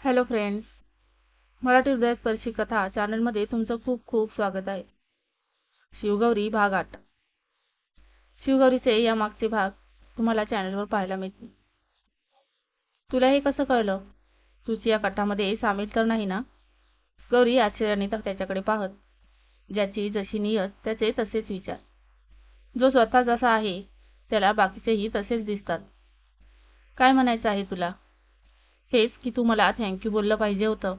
Hello friends Marathi हृदयस्पर्शी कथा चॅनलमध्ये तुमचं खूप खूप स्वागत आहे. शिवगौरी भाग आठ. शिवगौरीचे या मागचे भाग तुम्हाला चॅनलवर पाहायला मिळतील. तुला हे कसं कळलं? तुझी या कथामध्ये सामील तर नाही ना? गौरी आश्चर्याने तर त्याच्याकडे पाहत ज्याची जशी नियत त्याचे तसेच विचार. जो स्वतः जसा आहे त्याला बाकीचेही तसेच दिसतात. काय म्हणायचं आहे तुला? हेच की तू मला थँक्यू बोललं पाहिजे होतं.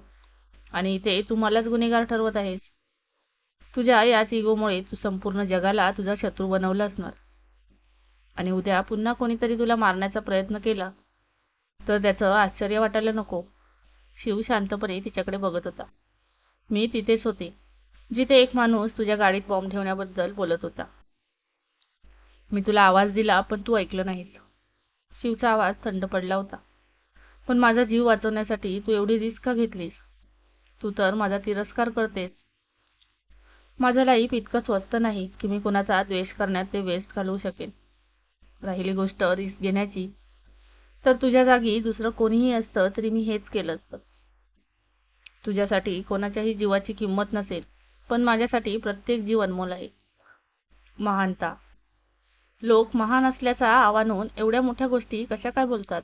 आणि इथे तू मलाच गुन्हेगार ठरवत आहेस. तुझ्या याच इगोमुळे तू संपूर्ण जगाला तुझा शत्रू बनवला असणार. आणि उद्या पुन्हा कोणीतरी तुला मारण्याचा प्रयत्न केला तर त्याचं आश्चर्य वाटायला नको. शिव शांतपणे तिच्याकडे बघत होता. मी तिथेच होते जिथे एक माणूस तुझ्या गाडीत बॉम्ब ठेवण्याबद्दल बोलत होता. मी तुला आवाज दिला पण तू ऐकलं नाहीस. शिवचा आवाज थंड पडला होता. पण माझा जीव वाचवण्यासाठी तू एवढी रिस्क का घेतलीस? तू तर माझा तिरस्कार करतेस. माझं लाईफ इतकं स्वस्त नाही की मी कुणाचा द्वेष करण्यात ते वेस्ट घालवू शकेन. राहिली गोष्ट रिस्क घेण्याची. तर तुझ्या जागी दुसरं कोणीही असतं तरी मी हेच केलं असतं. तुझ्यासाठी कोणाच्याही जीवाची किंमत नसेल पण माझ्यासाठी प्रत्येक जीव अनमोल आहे. महानता. लोक महान असल्याचा आव्हानून एवढ्या मोठ्या गोष्टी कशा काय बोलतात?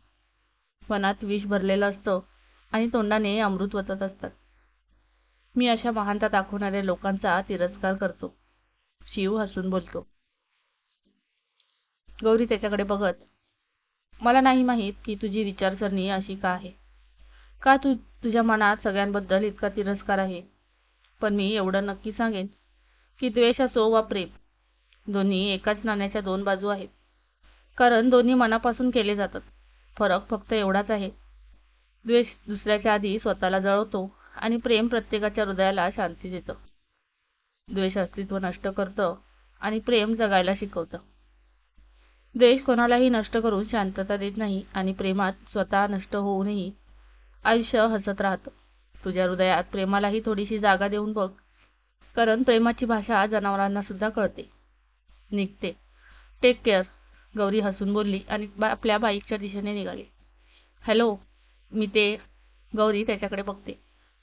मनात विष भरलेलं असतं आणि तोंडाने अमृत वचत असतात. मी अशा महानता दाखवणाऱ्या लोकांचा तिरस्कार करतो. शिव हसून बोलतो. गौरी त्याच्याकडे बघत मला नाही माहीत की तुझी विचारसरणी अशी का आहे. का तू तुझ्या मनात सगळ्यांबद्दल इतका तिरस्कार आहे? पण मी एवढं नक्की सांगेन की द्वेष असो वा प्रेम दोन्ही एकाच नाण्याच्या दोन बाजू आहेत. कारण दोन्ही मनापासून केले जातात. फरक फक्त एवढाच आहे. द्वेष दुसऱ्याच्या आधी स्वतःला जळवतो आणि प्रेम प्रत्येकाच्या हृदयाला शांती देतं. द्वेष अस्तित्व नष्ट करतं आणि प्रेम जगायला शिकवतं. द्वेष कोणालाही नष्ट करून शांतता देत नाही आणि प्रेमात स्वतः नष्ट होऊनही आयुष्य हसत राहतं. तुझ्या हृदयात प्रेमालाही थोडीशी जागा देऊन बघ कारण प्रेमाची भाषा जनावरांना सुद्धा कळते. निघते. टेक केअर गौरी हसून बोलली आणि बा आपल्या बाईकच्या दिशेने निघाली. हॅलो मी ते गौरी त्याच्याकडे बघते.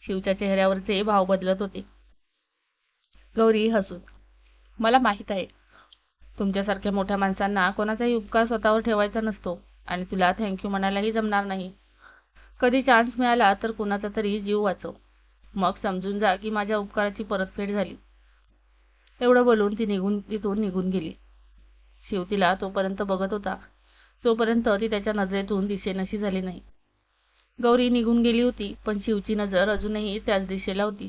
शिवच्या चेहऱ्यावरचे भाव बदलत होते. गौरी हसून मला माहीत आहे तुमच्यासारख्या मोठ्या माणसांना कोणाचाही उपकार स्वतःवर ठेवायचा नसतो आणि तुला थँक्यू म्हणायलाही जमणार नाही. कधी चान्स मिळाला तर कुणाचा तरी जीव वाचव. मग समजून जा की माझ्या उपकाराची परतफेड झाली. एवढं बोलून ती निघून तिथून निघून गेली. शिव तिला तोपर्यंत बघत होता. जोपर्यंत ती त्याच्या नजरेतून दिसेनशी झाली नाही. गौरी निघून गेली होती पण शिवची नजर अजूनही त्याच दिशेला होती.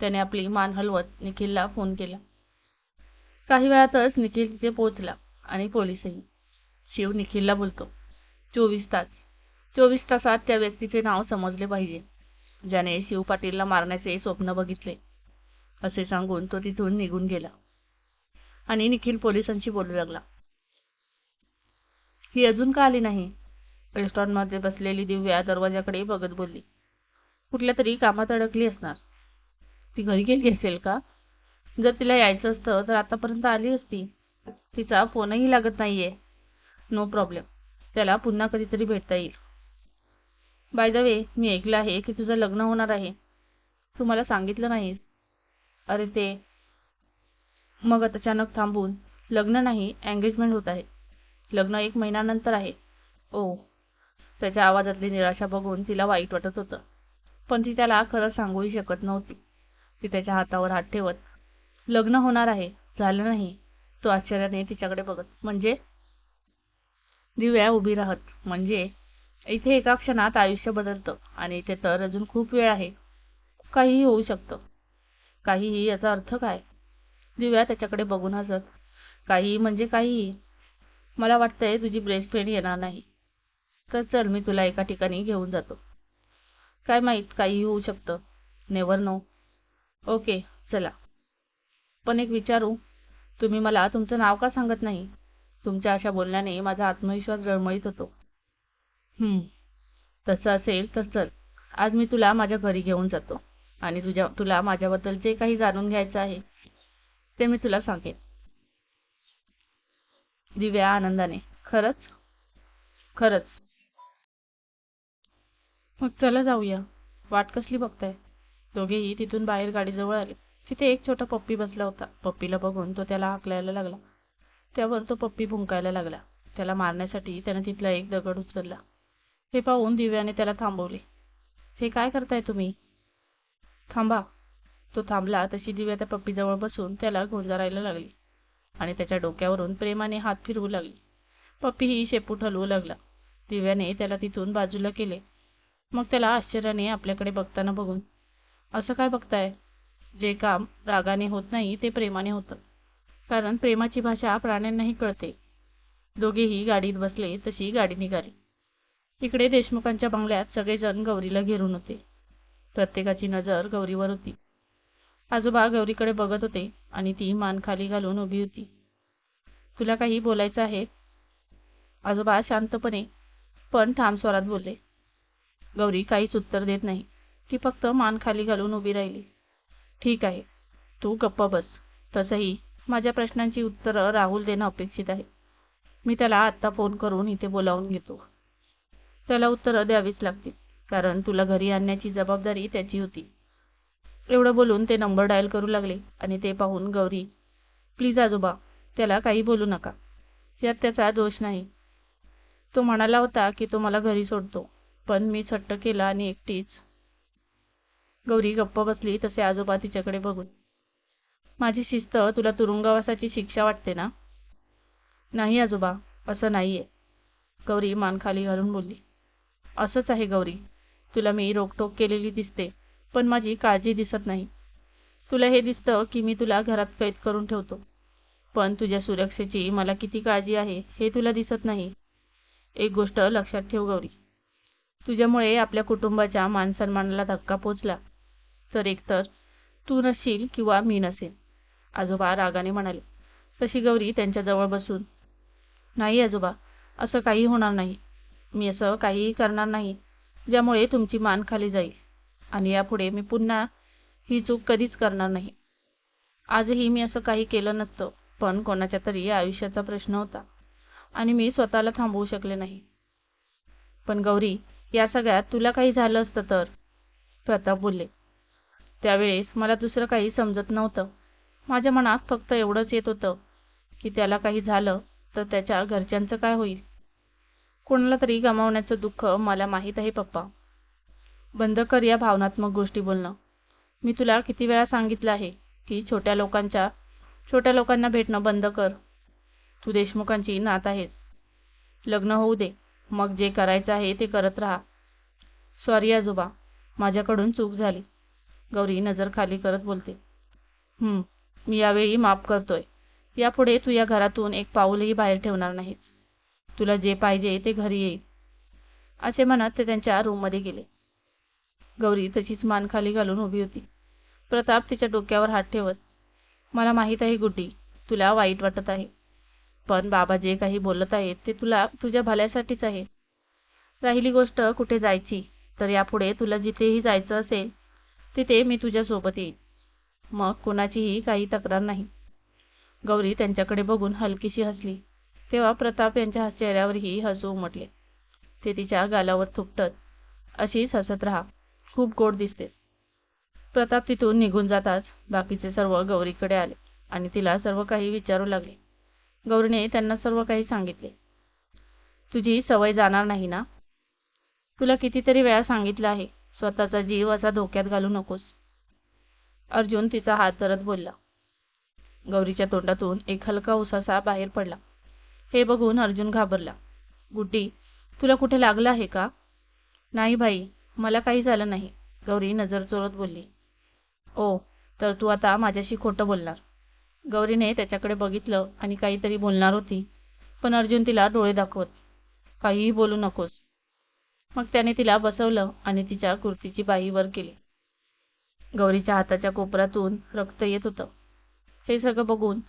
त्याने आपली मान हलवत निखिलला फोन केला. काही वेळातच निखिल तिथे पोहोचला आणि पोलीसही. शिव निखिलला बोलतो चोवीस तास. चोवीस तासात त्या व्यक्तीचे नाव समजले पाहिजे. ज्याने शिव पाटीलला मारण्याचे स्वप्न बघितले. असे सांगून तो तिथून निघून गेला. आणि निखिल पोलिसांशी बोलू लागला. ही अजून का आली नाही? रेस्टॉरंटमध्ये बसलेली दिव्या दरवाजाकडे बघत बोलली. कुठल्या तरी कामात अडकली असणार. ती घरी गेली असेल का? जर तिला यायचं असतं तर आतापर्यंत आली असती. तिचा फोनही लागत नाहीये. No problem. त्याला पुन्हा कधीतरी भेटता येईल. बाय द वे मी ऐकलं आहे की तुझं लग्न होणार आहे. तू मला सांगितलं नाहीस. अरे ते मग अचानक थांबून लग्न नाही एंगेजमेंट होत आहे. लग्न एक महिन्यानंतर आहे. ओ त्याच्या आवाजातली निराशा बघून तिला वाईट वाटत होतं. पण ती त्याला खरं सांगूही शकत नव्हती. ती त्याच्या हातावर हात ठेवत लग्न होणार आहे झालं नाही. तो आश्चर्याने तिच्याकडे बघत म्हणजे? दिव्या उभी राहत म्हणजे? इथे एका क्षणात आयुष्य बदलतं आणि इथे तर अजून खूप वेळ आहे. काहीही होऊ शकतं. काहीही याचा अर्थ काय? दिव्या त्याच्याकडे बघून हसत काही म्हणजे काहीही मला वाटतंय तुझी बेस्ट येणार नाही. तर चल मी तुला एका ठिकाणी घेऊन जातो. काय माहीत काहीही होऊ शकतं. नेवर नो ओके चला. पण एक विचारू तुम्ही मला तुमचं नाव का सांगत नाही? तुमच्या अशा बोलण्याने माझा आत्मविश्वास रळमळीत होतो. हम्म. तसं असेल तर चल. आज मी तुला माझ्या घरी घेऊन जातो. आणि तुझ्या तुला माझ्याबद्दल जे काही जाणून घ्यायचं आहे ते मी तुला सांगेन. दिव्या आनंदाने खरंच? खरंच. मग चला जाऊया. वाट कसली बघताय? दोघेही तिथून बाहेर गाडीजवळ आले. तिथे एक छोटा पप्पी बसला होता. पप्पीला बघून तो त्याला हाकलायला लागला. त्यावर तो पप्पी भुंकायला लागला. त्याला मारण्यासाठी त्याने तिथला एक दगड उचलला. हे पाहून दिव्याने त्याला थांबवले. हे काय करताय तुम्ही? थांबा. तो थांबला तशी दिव्या त्या पप्पीजवळ बसून त्याला गोंजारायला लागली आणि त्याच्या डोक्यावरून प्रेमाने हात फिरवू लागली. पप्पीही शेपूट हलवू लागला. दिव्याने त्याला तिथून बाजूला केले. मग त्याला आश्चर्याने आपल्याकडे बघताना बघून असं काय बघताय? जे काम रागाने होत नाही ते प्रेमाने होतं. कारण प्रेमाची भाषा प्राण्यांनाही कळते. दोघेही गाडीत बसले तशी गाडी निघाली. इकडे देशमुखांच्या बंगल्यात सगळेजण गौरीला घेरून होते. प्रत्येकाची नजर गौरीवर होती. आजोबा गौरीकडे बघत होते आणि ती मान खाली घालून उभी होती. तुला काही बोलायचं आहे? आजोबा शांतपणे पण ठाम स्वरात बोलले. गौरी काहीच उत्तर देत नाही. ती फक्त मान खाली घालून उभी राहिली. ठीक आहे तू गप्पा बस. तसंही माझ्या प्रश्नांची उत्तरं राहुल देणं अपेक्षित आहे. मी त्याला आत्ता फोन करून इथे बोलावून घेतो. त्याला उत्तरं द्यावीच लागतील कारण तुला घरी आणण्याची जबाबदारी त्याची होती. एवढं बोलून ते नंबर डायल करू लागले आणि ते पाहून गौरी प्लीज आजोबा त्याला काही बोलू नका. यात त्याचा दोष नाही. तो म्हणाला होता की तो मला घरी सोडतो पण मी सट्ट केला आणि एकटीच. गौरी गप्प बसली तसे आजोबा तिच्याकडे बघून. माझी शिस्त तुला तुरुंगवासाची शिक्षा वाटते ना? नाही आजोबा असं नाहीये. गौरी मान खाली घालून बोलली. असंच आहे गौरी. तुला मी रोकटोक केलेली दिसते. पण माझी काळजी दिसत नाही. तुला हे दिसतं की मी तुला घरात कैद करून ठेवतो. पण तुझ्या सुरक्षेची मला किती काळजी आहे हे तुला दिसत नाही. एक गोष्ट लक्षात ठेव गौरी. तुझ्यामुळे आपल्या कुटुंबाच्या मानसन्मानाला धक्का पोचला. तर एकतर तू नसशील किंवा मी नसेन आजोबा रागाने म्हणाले. तशी गौरी त्यांच्याजवळ बसून नाही आजोबा असं काही होणार नाही. मी असं काहीही करणार नाही ज्यामुळे तुमची मान खाली जाईल. आणि यापुढे मी पुन्हा ही चूक कधीच करणार नाही. आजही मी असं काही केलं नसतं पण कोणाच्या तरी आयुष्याचा प्रश्न होता आणि मी स्वतःला थांबवू शकले नाही. पण गौरी या सगळ्यात तुला काही झालं असतं तर? प्रताप बोलले. त्यावेळेस मला दुसरं काही समजत नव्हतं. माझ्या मनात फक्त एवढंच येत होतं की त्याला काही झालं तर त्याच्या घरच्यांचं काय होईल? कोणाला तरी गमावण्याचं दुःख मला माहीत आहे पप्पा. बंद कर या भावनात्मक गोष्टी बोलणं. मी तुला किती वेळा सांगितलं आहे की छोट्या लोकांच्या छोट्या लोकांना भेटणं बंद कर. तू देशमुखांची नात आहेस. लग्न होऊ दे. मग जे करायचं आहे ते करत राहा. सॉरी आजोबा माझ्याकडून चूक झाली. गौरी नजर खाली करत बोलते. मी यावेळी माफ करतोय. यापुढे तू या घरातून एक पाऊलही बाहेर ठेवणार नाहीस. तुला जे पाहिजे ते घरी येईल असे म्हणत ते त्यांच्या रूममध्ये गेले. गौरी तशीच मान खाली घालून उभी होती. प्रताप तिच्या डोक्यावर हात ठेवत मला माहीत आहे गुड्डी तुला वाईट वाटत आहे. पण बाबा जे काही बोलत आहेत ते तुला तुझ्या भल्यासाठीच आहे. राहिली गोष्ट कुठे जायची? तर यापुढे तुला जिथेही जायचं असेल तिथे मी तुझ्यासोबत येईन. मग कोणाचीही काही तक्रार नाही. गौरी त्यांच्याकडे बघून हलकीशी हसली. तेव्हा प्रताप यांच्या चेहऱ्यावरही हसू उमटले. ते तिच्या गालावर थुपटत अशीच हसत राहा. खूप गोड दिसते. प्रताप तिथून निघून जाताच बाकीचे सर्व गौरीकडे आले आणि तिला सर्व काही विचारू लागले. गौरीने त्यांना सर्व काही सांगितले. तुझी सवय जाणार नाही ना? तुला कितीतरी वेळा सांगितलं आहे स्वतःचा जीव असा धोक्यात घालू नकोस. अर्जुन तिचा हात धरत बोलला. गौरीच्या तोंडातून एक हलका उसासा बाहेर पडला. हे बघून अर्जुन घाबरला. गुड्डी तुला कुठे लागलं आहे का? नाही भाई मला काही झालं नाही. गौरी नजर चोरत बोलली. ओ तर तू आता माझ्याशी खोटं बोलणार. गौरीने त्याच्याकडे बघितलं आणि काहीतरी बोलणार होती पण अर्जुन तिला डोळे दाखवत काहीही बोलू नकोस. मग त्याने तिला बसवलं आणि तिच्या कुर्तीची बाई वर केली. गौरीच्या हाताच्या कोपऱ्यातून रक्त येत होतं. हे सगळं बघून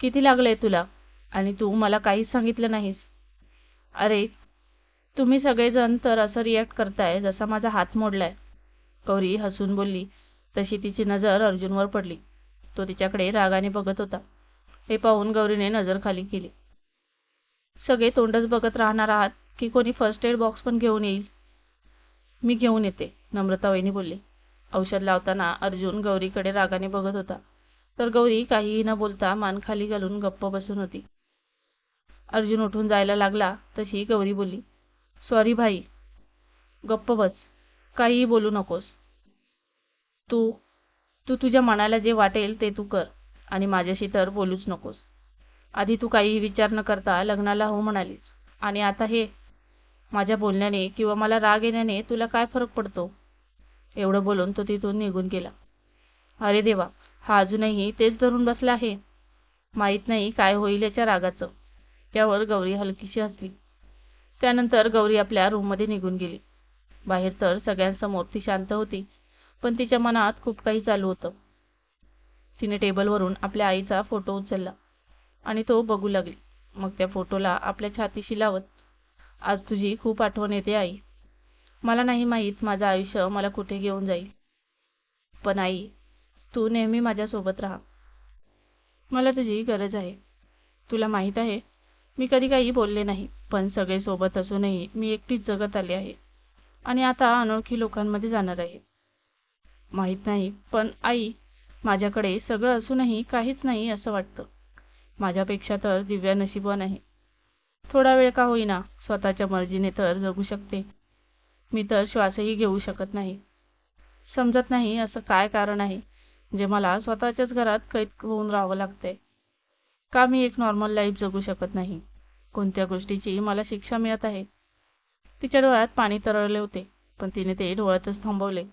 किती लागलंय तुला आणि तू मला काहीच सांगितलं नाहीस. अरे तुम्ही सगळेजण तर असं रिॲक्ट करताय जसा माझा हात मोडलाय. गौरी हसून बोलली. तशी तिची नजर अर्जुनवर पडली. तो तिच्याकडे रागाने बघत होता. हे पाहून गौरीने नजर खाली केली. सगळे तोंडच बघत राहणार आहात की कोणी फर्स्ट एड बॉक्स पण घेऊन येईल? मी घेऊन येते नम्रता वहिनी बोलली. औषध लावताना अर्जुन गौरीकडे रागाने बघत होता. तर गौरी काहीही न बोलता मान खाली घालून गप्प बसून होती. अर्जुन उठून जायला लागला तशी गौरी बोलली. सॉरी भाई. गप्प बस. काहीही बोलू नकोस. तू तू तुझ्या मनाला जे वाटेल ते तू कर आणि माझ्याशी तर बोलूच नकोस. आधी तू काहीही विचार न करता लग्नाला हो म्हणालीस. आणि आता हे माझ्या बोलण्याने किंवा मला राग येण्याने तुला काय फरक पडतो? एवढं बोलून तो तिथून निघून गेला. अरे देवा हा अजूनही तेच धरून बसला आहे. माहीत नाही काय होईल याच्या रागाचं. त्यावर गौरी हलकीशी हसली. त्यानंतर गौरी आपल्या रूममध्ये निघून गेली. बाहेर तर सगळ्यांसमोर ती शांत होती पण तिच्या मनात खूप काही चालू होतं. तिने टेबलवरून आपल्या आईचा फोटो उचलला आणि तो बघू लागली. मग त्या फोटोला आपल्या छातीशी लावत आज तुझी खूप आठवण येते आई. मला नाही माहीत माझं आयुष्य मला कुठे घेऊन जाईल. पण आई तू नेहमी माझ्यासोबत राहा. मला तुझी गरज आहे. तुला माहीत आहे मी कधी काही बोलले नाही पण सगळे सोबत असूनही मी एकटीच जगत आले आहे. आणि आता अनोळखी लोकांमध्ये जाणार आहे. माहीत नाही पण आई माझ्याकडे सगळं असूनही काहीच नाही असं वाटतं. माझ्यापेक्षा तर दिव्या नशीबवान आहे. थोडा वेळ का होईना स्वतःच्या मर्जीने तर जगू शकते. मी तर श्वासही घेऊ शकत नाही. समजत नाही असं काय कारण आहे जे मला स्वतःच्याच घरात कैद होऊन राहावं लागतंय. का मी एक नॉर्मल लाईफ जगू शकत नाही? कोणत्या गोष्टीची मला शिक्षा मिळत आहे? तिच्या डोळ्यात पाणी तरळले होते पण तिने ते डोळ्यातच थांबवले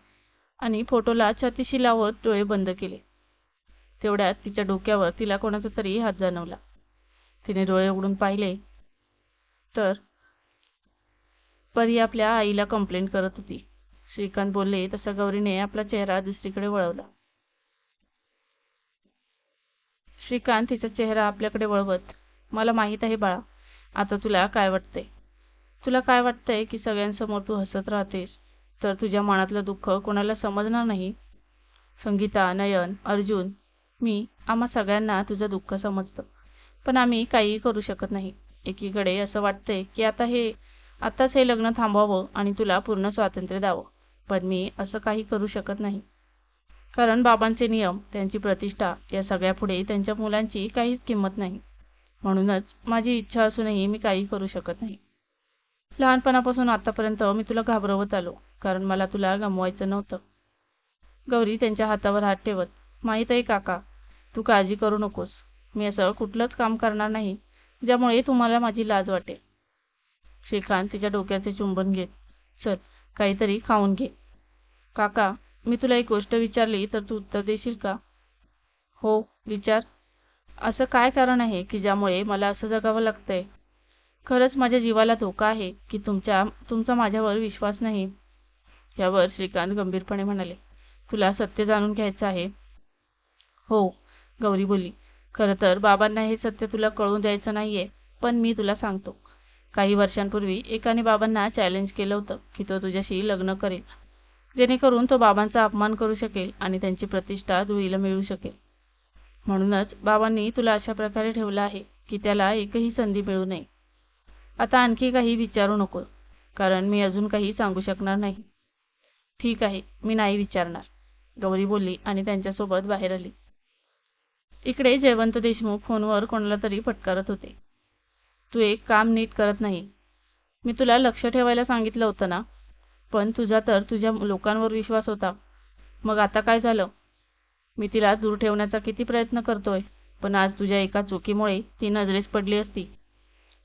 आणि फोटोला छातीशी लावत डोळे बंद केले. तेवढ्यात तिच्या डोक्यावर तिला कोणाचा तरी हात जाणवला. तिने डोळे उघडून पाहिले. तर परी आपल्या आईला कंप्लेंट करत होती. श्रीकांत बोलले तसा गौरीने आपला चेहरा दुसरीकडे वळवला. श्रीकांत तिचा चेहरा आपल्याकडे वळवत मला माहीत आहे बाळा आता तुला काय वाटतंय? तुला काय वाटतंय की सगळ्यांसमोर तू हसत राहतेस? तर तुझ्या मनातलं दुःख कोणाला समजणार नाही? संगीता नयन अर्जुन मी आम्हा सगळ्यांना तुझं दुःख समजतं. पण आम्ही काहीही करू शकत नाही. एकीकडे असं वाटतंय की आता हे आताच हे लग्न थांबवावं आणि तुला पूर्ण स्वातंत्र्य द्यावं. पण मी असं काही करू शकत नाही. कारण बाबांचे नियम त्यांची प्रतिष्ठा या सगळ्यापुढे त्यांच्या मुलांची काहीच किंमत नाही. म्हणूनच माझी इच्छा असूनही मी काही करू शकत नाही. लहानपणापासून आतापर्यंत मी तुला घाबरवत आलो कारण मला तुला गमवायचं नव्हतं. गौरी त्यांच्या हातावर हात ठेवत माहीत आहे काका तू काळजी करू नकोस. मी असं कुठलंच काम करणार नाही ज्यामुळे तुम्हाला माझी लाज वाटेल. श्रीकांत तिच्या डोक्याचे चुंबन घेत चल काहीतरी खाऊन घे. काका मी तुला एक गोष्ट विचारली तर तू उत्तर देशील का? हो विचार. असं काय कारण आहे की ज्यामुळे मला असं जगावं लागतंय? खरंच माझ्या जीवाला धोका आहे की तुमच्या तुमचा माझ्यावर विश्वास नाही. यावर श्रीकांत गंभीरपणे म्हणाले. तुला सत्य जाणून घ्यायचं आहे? हो गौरी बोलली खरं तर बाबांना हे सत्य तुला कळून द्यायचं नाहीये पण मी तुला सांगतो. काही वर्षांपूर्वी एकाने बाबांना चॅलेंज केलं होतं की तो तुझ्याशी लग्न करेल. जेणेकरून तो बाबांचा अपमान करू शकेल आणि त्यांची प्रतिष्ठा धुळीला मिळू शकेल. म्हणूनच बाबांनी तुला अशा प्रकारे ठेवलं आहे की त्याला एकही संधी मिळू नये. आता आणखी काही विचारू नको कारण मी अजून काही सांगू शकणार नाही. ठीक आहे मी नाही विचारणार गौरी बोलली आणि त्यांच्यासोबत बाहेर आली. इकडे जयवंत देशमुख फोनवर कोणाला तरी फटकारत होते. तू एक काम नीट करत नाही. मी तुला लक्ष ठेवायला सांगितलं होतं ना? पण तुझा तर तुझ्या लोकांवर विश्वास होता. मग आता काय झालं? मी तिला दूर ठेवण्याचा किती प्रयत्न करतोय पण आज तुझ्या एका चुकीमुळे ती नजरेत पडली असती.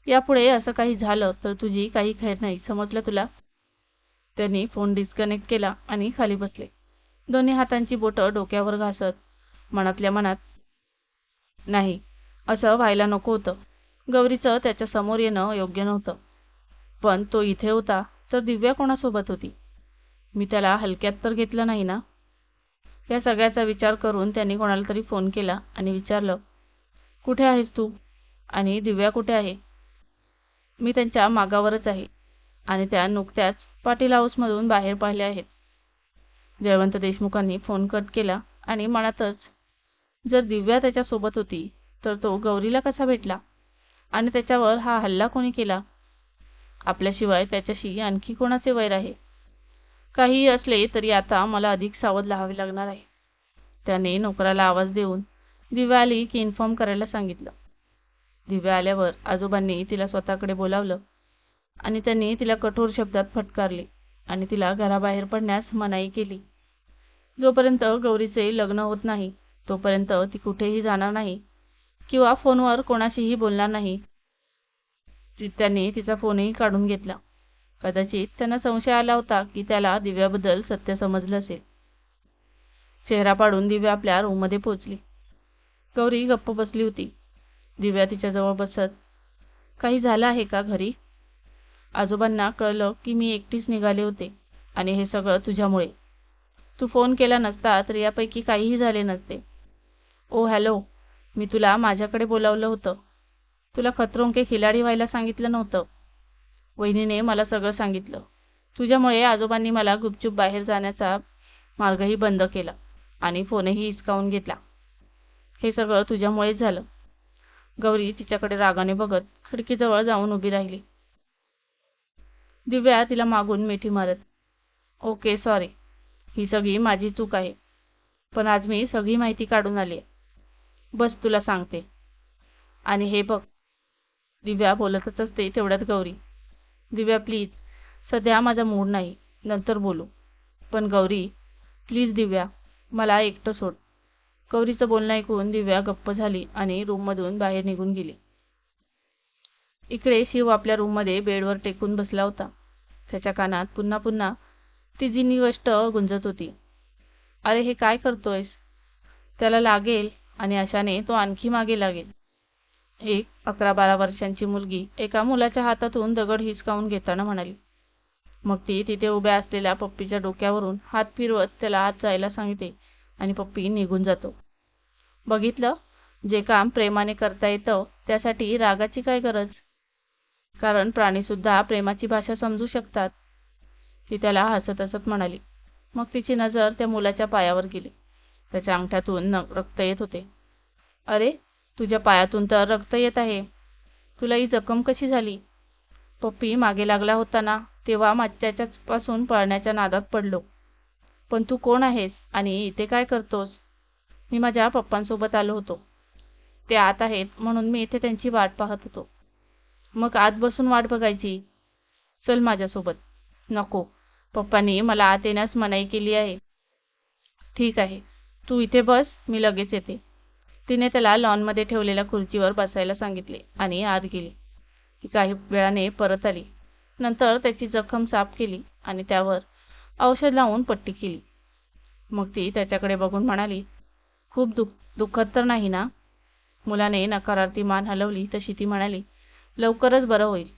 यापुढे असं काही झालं तर तुझी काही खैर नाही समजलं तुला? त्यांनी फोन डिस्कनेक्ट केला आणि खाली बसले. दोन्ही हातांची बोटं डोक्यावर घासत मनातल्या मनात नाही असं व्हायला नको होतं. गौरीचं त्याच्यासमोर येणं योग्य नव्हतं. पण तो इथे होता तर दिव्या कोणासोबत होती? मी त्याला हलक्यात तर घेतलं नाही ना? या सगळ्याचा विचार करून त्यांनी कोणाला तरी फोन केला आणि विचारलं कुठे आहेस तू? आणि दिव्या कुठे आहे? मी त्यांच्या मागावरच आहे आणि त्या नुकत्याच पाटील हाऊसमधून बाहेर पाहिल्या आहेत. जयवंत देशमुखांनी फोन कट केला आणि मनातच जर दिव्या त्याच्यासोबत होती तर तो गौरीला कसा भेटला? आणि त्याच्यावर हा हल्ला कोणी केला? आपल्याशिवाय त्याच्याशी आणखी कोणाचे वैर आहे काहीही असले तरी आता मला अधिक सावध राहावे लागणार आहे. त्याने नोकराला आवाज देऊन दिव्या आली की इन्फॉर्म करायला सांगितलं. दिव्या आल्यावर आजोबांनी तिला स्वतःकडे बोलावलं आणि त्यांनी तिला कठोर शब्दात फटकारले आणि तिला घराबाहेर पडण्यास मनाई केली. जोपर्यंत गौरीचे लग्न होत नाही तोपर्यंत ती कुठेही जाणार नाही किंवा फोनवर कोणाशीही बोलणार नाही त्यांनी तिचा फोनही काढून घेतला. कदाचित त्यांना संशय आला होता की त्याला दिव्याबद्दल सत्य समजलं असेल. चेहरा पाडून दिव्या आपल्या रूममध्ये पोहोचली. गौरी गप्प बसली होती. दिव्या तिच्याजवळ बसत काही झालं आहे का घरी? आजोबांना कळलं की मी एकटीच निघाले होते आणि हे सगळं तुझ्यामुळे. तू फोन केला नसता तर यापैकी काहीही झाले नसते. ओ हॅलो मी तुला माझ्याकडे बोलावलं होतं. तुला खतरों के खिलाडी व्हायला सांगितलं नव्हतं. वहिनीने मला सगळं सांगितलं. तुझ्यामुळे आजोबांनी मला गुपचूप बाहेर जाण्याचा मार्गही बंद केला आणि फोनही हिचकावून घेतला. हे सगळं तुझ्यामुळेच झालं. गौरी तिच्याकडे रागाने बघत खिडकीजवळ जाऊन उभी राहिली. दिव्या तिला मागून मिठी मारत ओके सॉरी. ही सगळी माझी चूक आहे. पण आज मी सगळी माहिती काढून आली आहे बस तुला सांगते. आणि हे बघ दिव्या बोलतच असते तेवढ्यात गौरी दिव्या प्लीज सध्या माझा मूड नाही नंतर बोलू. पण गौरी प्लीज दिव्या मला एकटं सोड. गौरीचं बोलणं ऐकून दिव्या गप्प झाली आणि रूममधून बाहेर निघून गेली. इकडे शिव आपल्या रूममध्ये बेडवर टेकून बसला होता. त्याच्या कानात पुन्हा पुन्हा ती जिनी गोष्ट गुंजत होती. अरे हे काय करतोयस? त्याला लागेल आणि अशाने तो आणखी मागे लागेल. एक अकरा बारा वर्षांची मुलगी एका मुलाच्या हातातून दगड हिसकावून घेताना म्हणाली. मग ती तिथे उभ्या असलेल्या पप्पीच्या डोक्यावरून हात फिरवत त्याला आत जायला सांगते आणि पप्पी निघून जातो. बघितलं? जे काम प्रेमाने करता येतं त्यासाठी रागाची काय गरज? कारण प्राणीसुद्धा प्रेमाची भाषा समजू शकतात. ती त्याला हसत हसत म्हणाली. मग तिची नजर त्या मुलाच्या पायावर गेली. त्याच्या अंगठ्यातून न रक्त येत होते. अरे तुझ्या पायातून तर रक्त येत आहे. तुला ही जखम कशी झाली? पप्पी मागे लागला होता ना तेव्हा मा त्याच्यापासून पळण्याच्या नादात पडलो. पण तू कोण आहेस आणि इथे काय करतोस? मी माझ्या पप्पांसोबत आलो होतो. ते आत आहेत म्हणून मी इथे त्यांची वाट पाहत होतो. मग आत बसून वाट बघायची. चल माझ्यासोबत. नको. पप्पांनी मला आत येण्यास मनाई केली आहे. ठीक आहे. तू इथे बस मी लगेच येते. तिने त्याला लॉनमध्ये ठेवलेल्या खुर्चीवर बसायला सांगितले आणि आत गेली. ती काही वेळाने परत आली. नंतर त्याची जखम साफ केली आणि त्यावर औषध लावून पट्टी केली. मग ती त्याच्याकडे बघून म्हणाली खूप दुख दुःखद तर नाही ना? मुलाने नकारार्थी मान हलवली तशी ती म्हणाली लवकरच बरं होईल.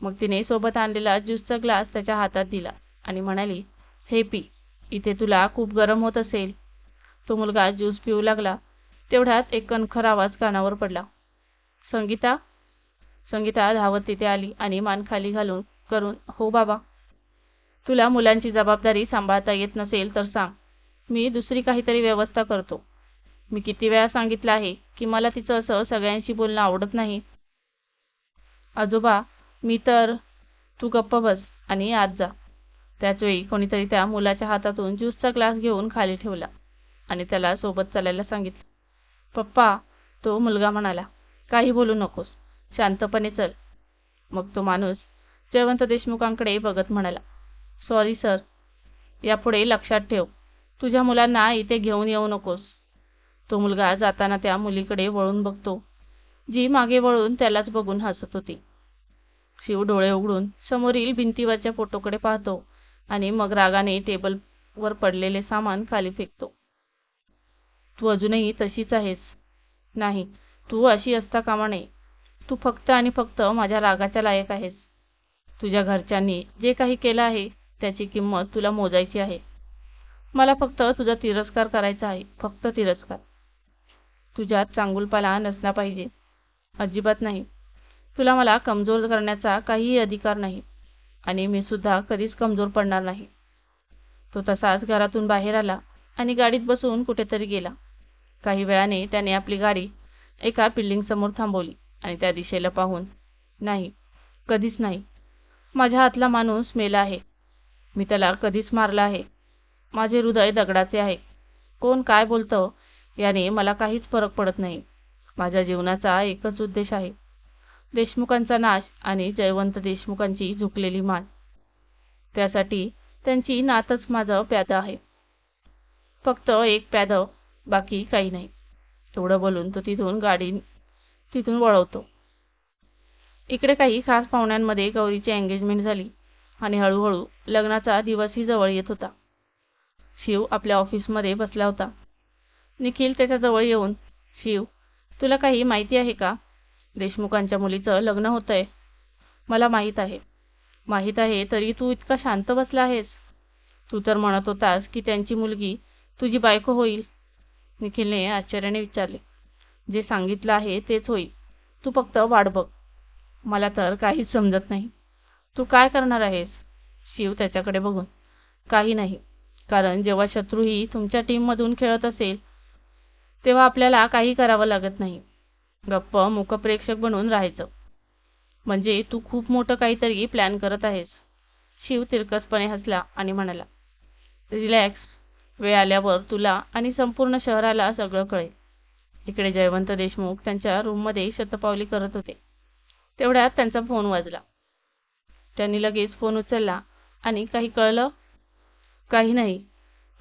मग तिने सोबत आणलेला ज्यूसचा ग्लास त्याच्या हातात दिला आणि म्हणाली हे पी इथे तुला खूप गरम होत असेल. तो मुलगा ज्यूस पिऊ लागला. तेवढ्यात एक कणखर आवाज कानावर पडला. संगीता संगीता धावत तिथे आली आणि मान खाली घालून करून हो बाबा. तुला मुलांची जबाबदारी सांभाळता येत नसेल तर सांग. मी दुसरी काहीतरी व्यवस्था करतो. मी किती वेळा सांगितलं आहे की मला तिचं असं सगळ्यांशी बोलणं आवडत नाही. आजोबा मी तर तू गप्प बस आणि आत जा. त्याचवेळी कोणीतरी त्या मुलाच्या हातातून ज्यूसचा ग्लास घेऊन खाली ठेवला आणि त्याला सोबत चालायला सांगितलं. पप्पा तो मुलगा म्हणाला काही बोलू नकोस. शांतपणे चल. मग तो माणूस जयवंत देशमुखांकडे बघत म्हणाला सॉरी सर यापुढे लक्षात ठेव. तुझ्या मुलांना इथे घेऊन येऊ नकोस. तो मुलगा जाताना त्या मुलीकडे वळून बघतो जी मागे वळून त्यालाच बघून हसत होती. शिव डोळे उघडून समोरील भिंतीवरच्या फोटोकडे पाहतो आणि मग रागाने टेबलवर पडलेले सामान खाली फेकतो. तू अजूनही तशीच आहेस. नाही तू अशी असता कामा नये. तू फक्त आणि फक्त माझ्या रागाच्या लायक आहेस. तुझ्या घरच्यांनी जे काही केलं आहे त्याची किंमत तुला मोजायची आहे. मला फक्त तुझा तिरस्कार करायचा आहे फक्त तिरस्कार. तुझ्यात चांगुलपाला नसला पाहिजे. अजिबात नाही. तुला मला कमजोर करण्याचा काहीही अधिकार नाही. आणि मी सुद्धा कधीच कमजोर पडणार नाही. तो तसाच घरातून बाहेर आला आणि गाडीत बसून कुठेतरी गेला. काही वेळाने त्याने आपली गाडी एका बिल्डिंगसमोर थांबवली आणि त्या दिशेला पाहून नाही कधीच नाही. माझ्या हातला माणूस मेला आहे. मी त्याला कधीच मारला आहे. माझे हृदय दगडाचे आहे. कोण काय बोलतं याने मला काहीच फरक पडत नाही. माझ्या जीवनाचा एकच उद्देश आहे. देशमुखांचा नाश आणि जयवंत देशमुखांची झुकलेली मान. त्यासाठी त्यांची नातच माझं प्याद आहे. फक्त एक प्याद बाकी काही नाही. एवढं बोलून तो तिथून गाडी तिथून वळवतो. इकडे काही खास पाहुण्यांमध्ये गौरीची एंगेजमेंट झाली आणि हळूहळू लग्नाचा दिवसही जवळ येत होता. शिव आपल्या ऑफिसमध्ये बसला होता. निखिल त्याच्याजवळ येऊन शिव तुला काही माहिती आहे का? देशमुखांच्या मुलीचं लग्न होतंय. मला माहीत आहे. माहीत आहे तरी तू इतका शांत बसला आहेस. तू तर म्हणत होतास की त्यांची मुलगी तुझी बायको होईल. निखिलने आश्चर्याने विचारले जे सांगितलं आहे तेच होईल. तू फक्त वाट बघ. मला तर काहीच समजत नाही. तू काय करणार आहेस? शिव त्याच्याकडे बघून काही नाही. कारण जेव्हा शत्रूही तुमच्या टीममधून खेळत असेल तेव्हा आपल्याला काही करावं लागत नाही. गप्प मुकप्रेक्षक बनून राहायचं. म्हणजे तू खूप मोठं काहीतरी प्लॅन करत आहेस. शिव तिरकसपणे हसला आणि म्हणाला रिलॅक्स. वेळ आल्यावर तुला आणि संपूर्ण शहराला सगळं कळेल. इकडे जयवंत देशमुख त्यांच्या रूममध्ये शतपावली करत होते. तेवढ्यात त्यांचा फोन वाजला. त्यांनी लगेच फोन उचलला आणि काही कळलं? काही नाही.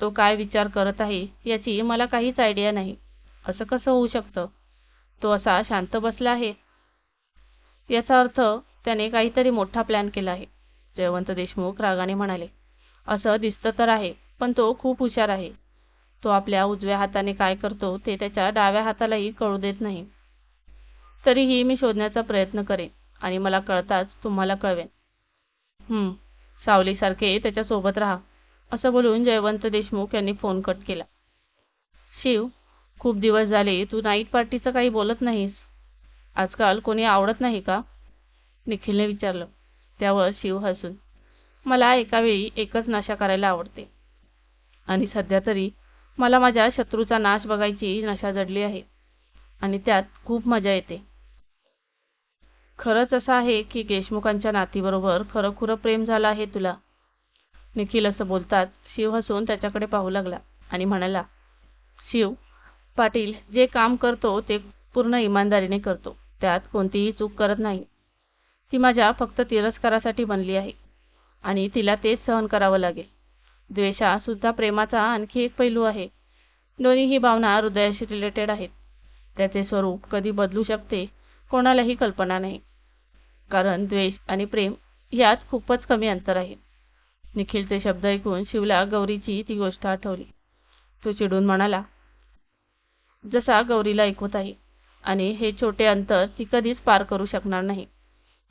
तो काय विचार करत आहे याची मला काहीच आयडिया नाही. असं कसं होऊ शकतं? तो असा शांत बसला आहे. याचा अर्थ त्याने काहीतरी मोठा प्लॅन केला आहे. जयवंत देशमुख रागाने म्हणाले असं दिसतं तर आहे. पण तो खूप हुशार आहे. तो आपल्या उजव्या हाताने काय करतो ते त्याच्या डाव्या हातालाही कळू देत नाही. तरीही मी शोधण्याचा प्रयत्न करेन आणि मला कळताच तुम्हाला कळवेन. हं सावलीसारखे त्याच्यासोबत राहा असं बोलून जयवंत देशमुख यांनी फोन कट केला. शिव खूप दिवस झाले तू नाईट पार्टीचं काही बोलत नाहीस. आजकाल कोणी आवडत नाही का? निखिलने विचारलं. त्यावर शिव हसून. मला एकावेळी एकच नाशा करायला आवडते. आणि सध्या तरी मला माझ्या शत्रूचा नाश बघायची नशा जडली आहे आणि त्यात खूप मजा येते. खरंच असं आहे की देशमुखांच्या नातीबरोबर खरंखुरं प्रेम झालं आहे तुला. निखिल असं बोलताच शिव हसून त्याच्याकडे पाहू लागला आणि म्हणाला शिव पाटील जे काम करतो ते पूर्ण इमानदारीने करतो त्यात कोणतीही चूक करत नाही. ती माझ्या फक्त तिरस्कारासाठी बनली आहे आणि तिला तेच सहन करावं लागेल. द्वेष हा सुद्धा प्रेमाचा आणखी एक पैलू आहे. दोन्हीही भावना हृदयाशी रिलेटेड आहेत. त्याचे स्वरूप कधी बदलू शकते कोणालाही कल्पना नाही. कारण द्वेष आणि प्रेम यात खूपच कमी अंतर आहे. निखिलचे शब्द ऐकून शिवला गौरीची ती गोष्ट आठवली. तो चिडून म्हणाला जसा गौरीला ऐकवत आहे आणि हे छोटे अंतर ती कधीच पार करू शकणार नाही.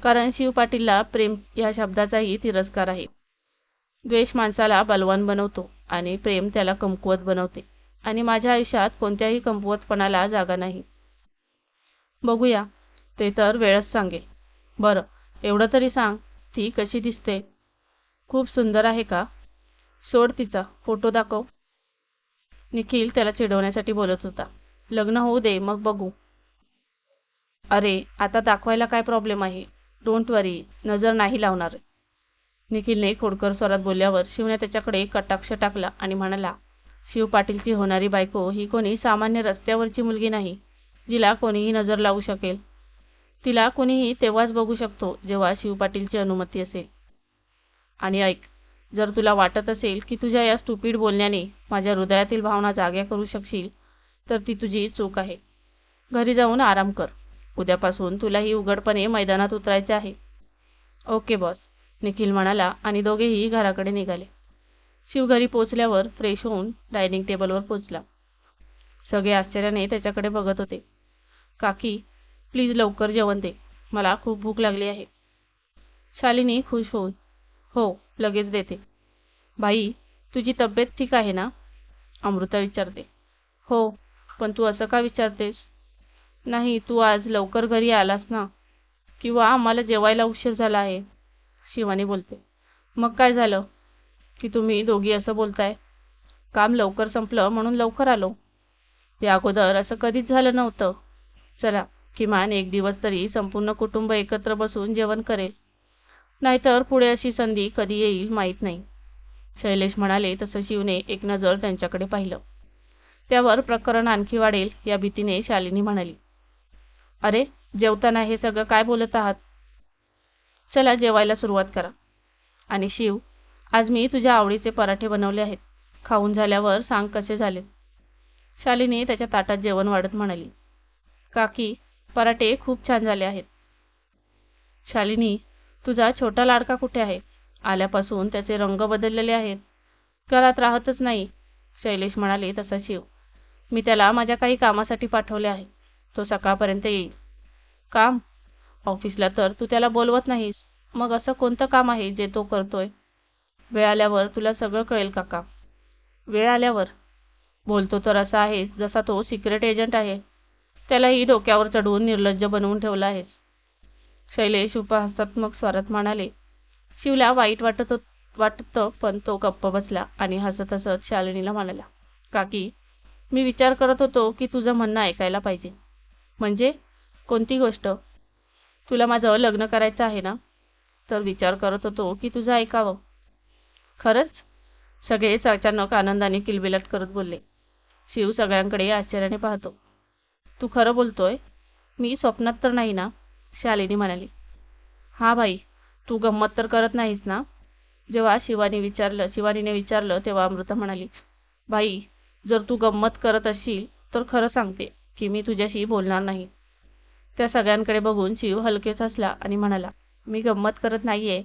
कारण शिव पाटीलला प्रेम या शब्दाचाही तिरस्कार आहे. द्वेष माणसाला बलवान बनवतो आणि प्रेम त्याला कमकुवत बनवते. आणि माझ्या आयुष्यात कोणत्याही कमकुवतपणाला जागा नाही. बघूया ते तर वेळच सांगेल. बरं एवढं तरी सांग ती कशी दिसते? खूप सुंदर आहे का? सोड तिचा फोटो दाखव. निखिल त्याला चिडवण्यासाठी बोलत होता. लग्न होऊ दे मग बघू. अरे आता दाखवायला काय प्रॉब्लेम आहे? डोंट वरी नजर नाही लावणार. निखिलने खोडकर स्वरात बोलल्यावर शिवने त्याच्याकडे कटाक्ष टाकला आणि म्हणाला शिव पाटीलची होणारी बायको ही कोणी सामान्य रस्त्यावरची मुलगी नाही जिला कोणीही नजर लावू शकेल. तिला कोणीही तेव्हाच बघू शकतो जेव्हा शिव पाटीलची अनुमती असेल. आणि ऐक जर तुला वाटत असेल की तुझ्या या स्टुपीड बोलण्याने माझ्या हृदयातील भावना जाग्या करू शकशील तर ती तुझी चूक आहे. घरी जाऊन आराम कर. उद्यापासून तुलाही उघडपणे मैदानात उतरायचे आहे. Okay boss. निखिल म्हणाला आणि दोघेही घराकडे निघाले. शिव घरी पोचल्यावर फ्रेश होऊन डायनिंग टेबलवर पोचला सगळे आश्चर्याने त्याच्याकडे बघत होते. काकी प्लीज लवकर जेवण दे. मला खूप भूक लागली आहे. शालिनी खुश होऊन हो लगेच देते. बाई तुझी तब्येत ठीक आहे ना? अमृता विचारते. हो पण तू असं का विचारतेस? नाही तू आज लवकर घरी आलास ना. किंवा आम्हाला जेवायला उशीर झाला आहे. शिवानी बोलते. मग काय झालं? की तुम्ही दोघी असं बोलताय. काम लवकर संपलं म्हणून लवकर आलो. या अगोदर असं कधीच झालं नव्हतं. चला किमान एक दिवस तरी संपूर्ण कुटुंब एकत्र बसून जेवण करेल. नाहीतर पुढे अशी संधी कधी येईल माहीत नाही. शैलेश म्हणाले तसं शिवने एक नजर त्यांच्याकडे पाहिलं. त्यावर प्रकरण आणखी वाढेल या भीतीने शालिनी म्हणाली. अरे जेवताना हे सगळं काय बोलत आहात? चला जेवायला सुरुवात करा. आणि शिव आज मी तुझ्या आवडीचे पराठे बनवले आहेत. खाऊन झाल्यावर सांग कसे झाले? शालिनी त्याच्या ताटात जेवण वाढत म्हणाली. काकी पराठे खूप छान झाले आहेत. शालिनी तुझा छोटा लाडका कुठे आहे? आल्यापासून त्याचे रंग बदललेले आहेत. घरात राहतच नाही शैलेश म्हणाले तसा शिव. मी त्याला माझ्या काही कामासाठी पाठवले आहे. तो सकाळपर्यंत येईल. काम? ऑफिसला तर तू त्याला बोलवत नाहीस. मग असं कोणतं काम आहे जे तो करतोय? वेळ आल्यावर तुला सगळं कळेल काका. वेळ आल्यावर. बोलतो तर असा आहेस जसा तो सिक्रेट एजंट आहे. त्यालाही डोक्यावर चढवून निर्लज्ज बनवून ठेवला आहेस. शैलेश उपहासात्मक स्वरात म्हणाले शिवला वाईट वाटत वाटतं पण तो गप्प बसला आणि हसत हसत शालिनीला म्हणाला काकी मी विचार करत होतो की तुझं म्हणणं ऐकायला पाहिजे. म्हणजे? कोणती गोष्ट? तुला माझं लग्न करायचं आहे ना? तर विचार करत होतो की तुझं ऐकावं. खरंच? सगळेच अचानक आनंदाने किलबिलाट करत बोलले. शिव सगळ्यांकडे आश्चर्याने पाहतो. तू खरं बोलतोय? मी स्वप्नात तर नाही ना? शालिनी म्हणाली. हा भाई तू गंमत तर करत नाहीस ना? जेव्हा शिवानी विचारलं शिवानीने विचारलं तेव्हा अमृता म्हणाली भाई जर तू गंमत करत असशील तर खरं सांगते की मी तुझ्याशी बोलणार नाही. त्या सगळ्यांकडे बघून शिव हलकेच हसला आणि म्हणाला मी गंमत करत नाहीये.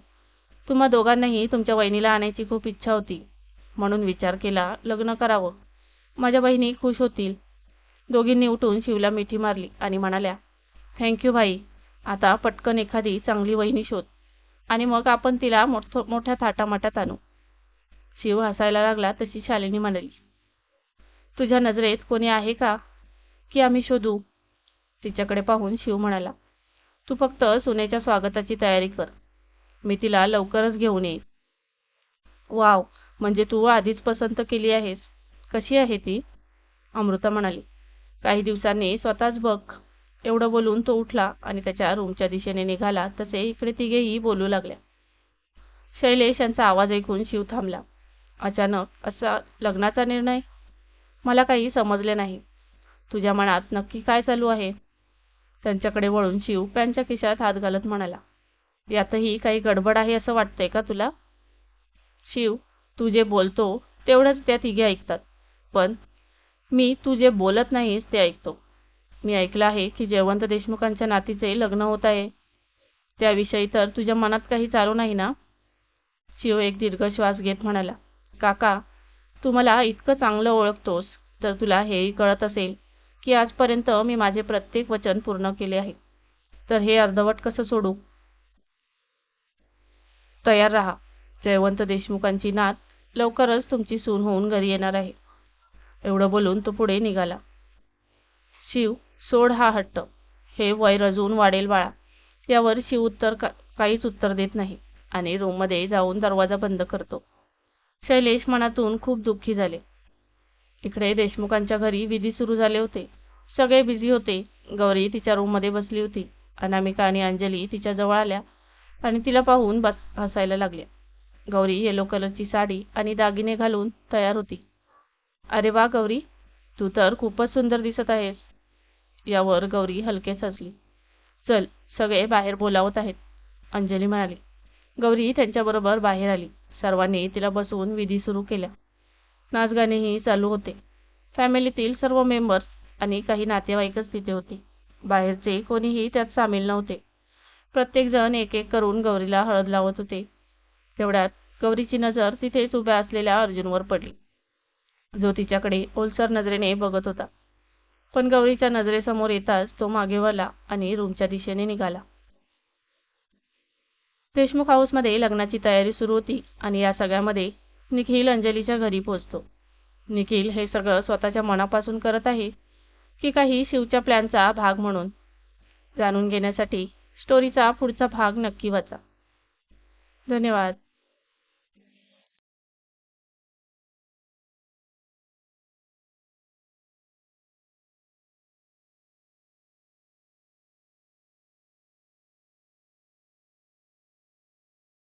तुम्हा दोघांनाही तुमच्या वहिनीला आणायची खूप इच्छा होती म्हणून विचार केला लग्न करावं. माझ्या बहिणी खुश होतील. दोघींनी उठून शिवला मिठी मारली आणि म्हणाल्या थँक्यू भाई. आता पटकन एखादी चांगली वहिनी शोध. आणि मग आपण तिला मोठ मोठ्या थाटामाटात आणू. शिव हसायला लागला तशी शालिनी म्हणाली तुझ्या नजरेत कोणी आहे का? की आम्ही शोधू? तिच्याकडे पाहून शिव म्हणाला तू फक्त सुनेच्या स्वागताची तयारी कर. मी तिला लवकरच घेऊन येईन. वाव म्हणजे तू आधीच पसंत केली आहेस? कशी आहे ती? अमृता म्हणाली काही दिवसांनी स्वतःच बघ. एवढं बोलून तो उठला आणि त्याच्या रूमच्या दिशेने निघाला तसे इकडे तिघेही बोलू लागल्या. शैलेश यांचा आवाज ऐकून शिव थांबला. अचानक असा लग्नाचा निर्णय? मला काही समजले नाही. तुझ्या मनात नक्की काय चालू आहे? त्यांच्याकडे वळून शिव पॅनच्या खिशात हात घालत म्हणाला यातही काही गडबड आहे असं वाटतंय का तुला? शिव तू जे बोलतो तेवढंच त्या तिघे ऐकतात पण मी तू जे बोलत नाहीस ते ऐकतो. मी ऐकलं आहे की जयवंत देशमुखांच्या नातीचे लग्न होत आहे. त्याविषयी तर तुझ्या मनात काही चालू नाही ना? शिव एक दीर्घ श्वास घेत म्हणाला काका तू मला इतकं चांगलं ओळखतोस तर तुला हेही कळत असेल की आजपर्यंत मी माझे प्रत्येक वचन पूर्ण केले आहे. तर हे अर्धवट कसं सोडू? तयार राहा. जयवंत देशमुखांची नात लवकरच तुमची सून होऊन घरी येणार आहे. एवढं बोलून तो पुढे निघाला. शिव सोड हा हट्ट. हे वय रजून वाढेल बाळा. यावर शिव उत्तर का काहीच उत्तर देत नाही आणि रूममध्ये जाऊन दरवाजा बंद करतो. शैलेश मनातून खूप दुःखी झाले. इकडे देशमुखांच्या घरी विधी सुरू झाले होते. सगळे बिझी होते. गौरी तिच्या रूममध्ये बसली होती. अनामिका आणि अंजली तिच्या जवळ आल्या आणि तिला पाहून बस हसायला लागल्या. गौरी येलो कलरची साडी आणि दागिने घालून तयार होती. अरे वा गौरी तू तर खूपच सुंदर दिसत आहेस. यावर गौरी हलकेच हसली. चल सगळे बाहेर बोलावत आहेत अंजली म्हणाली. गौरी त्यांच्याबरोबर बाहेर आली. सर्वांनी तिला बसवून विधी सुरू केल्या. नाचगाणेही चालू होते. फॅमिलीतील सर्व मेंबर्स आणि काही नातेवाईकच तिथे होते. बाहेरचे कोणीही त्यात सामील नव्हते. प्रत्येकजण एक एक करून गौरीला हळद लावत होते. तेवढ्यात गौरीची नजर तिथेच उभ्या असलेल्या अर्जुनवर पडली. जो तिच्याकडे ओलसर नजरेने बघत होता. पण गौरीच्या नजरेसमोर येताच तो मागे वळला आणि रूमच्या दिशेने निघाला. देशमुख हाऊसमध्ये लग्नाची तयारी सुरू होती आणि या सगळ्यामध्ये निखिल अंजलीच्या घरी पोहोचतो. निखिल हे सगळं स्वतःच्या मनापासून करत आहे की काही शिवच्या प्लॅनचा भाग म्हणून. जाणून घेण्यासाठी स्टोरीचा पुढचा भाग नक्की वाचा. धन्यवाद.